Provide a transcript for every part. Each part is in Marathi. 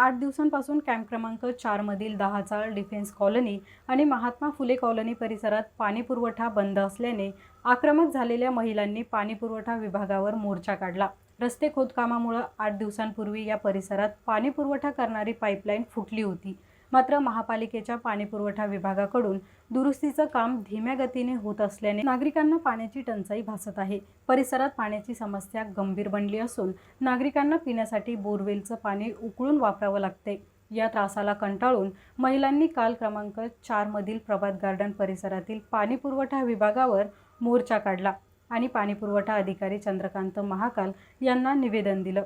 आठ दिवसांपासून कॅम्प क्रमांक चारमधील दहाचाळ डिफेन्स कॉलनी आणि महात्मा फुले कॉलनी परिसरात पाणीपुरवठा बंद असल्याने आक्रमक झालेल्या महिलांनी पाणीपुरवठा विभागावर मोर्चा काढला. रस्ते खोदकामामुळं आठ दिवसांपूर्वी या परिसरात पाणीपुरवठा करणारी पाईपलाईन फुटली होती. मात्र महापालिकेच्या पाणीपुरवठा विभागाकडून दुरुस्तीचं काम धीम्या गतीने होत असल्याने नागरिकांना पाण्याची टंचाई भासत आहे. परिसरात पाण्याची समस्या गंभीर बनली असून नागरिकांना पिण्यासाठी बोरवेलचं पाणी उकळून वापरावं लागते. या त्रासाला कंटाळून महिलांनी काल क्रमांक चारमधील प्रभात गार्डन परिसरातील पाणीपुरवठा विभागावर मोर्चा काढला आणि पाणीपुरवठा अधिकारी चंद्रकांत महाकाल यांना निवेदन दिलं.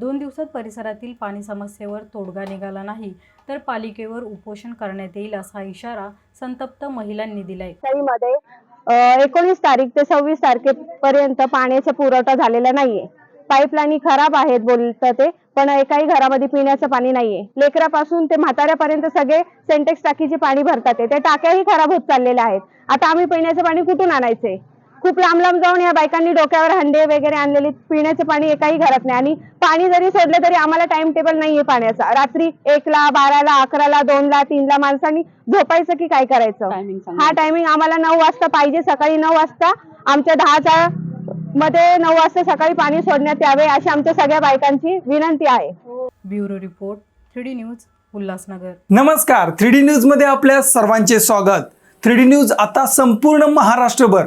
दोन दिवसात परिसरातील पाणी समस्येवर तोडगा निघाला नाही तर पालिकेवर उपोषण करण्यात येईल असा इशारा संतप्त महिलांनी दिलाय. एकोणीस तारीख ते सव्वीस तारखेपर्यंत पाण्याचा पुरवठा झालेला नाहीये. पाईपलाईन खराब आहेत बोलतात ते पण एकाही घरामध्ये पिण्याचं पाणी नाहीये. लेकरापासून ते म्हाताऱ्यापर्यंत सगळे सेंटेक्स टाकीचे पाणी भरतात ते. त्या टाक्याही खराब होत चाललेल्या आहेत. आता आम्ही पिण्याचं पाणी कुठून आणायचंय खूप लांब लांब जाऊन या बायकांनी डोक्यावर हंडे वगैरे आणलेले पिण्याचं पाणी एकाही घरात नाही. आणि पाणी जरी सोडलं तरी आम्हाला टाइम टेबल नाहीये पाण्याचा. रात्री एकला बाराला अकराला दोनला तीनला माणसांनी झोपायचं की काय करायचं? हा टायमिंग आम्हाला नऊ वाजता पाहिजे. सकाळी नऊ वाजता आमच्या दहाच्या मध्ये नऊ वाजता सकाळी पाणी सोडण्यात यावे अशी आमच्या सगळ्या बायकांची विनंती आहे. Bureau report three news Ulhasnagar. नमस्कार. थ्री डी न्यूजमध्ये आपल्या सर्वांचे स्वागत. थ्री डी न्यूज आता संपूर्ण महाराष्ट्रभर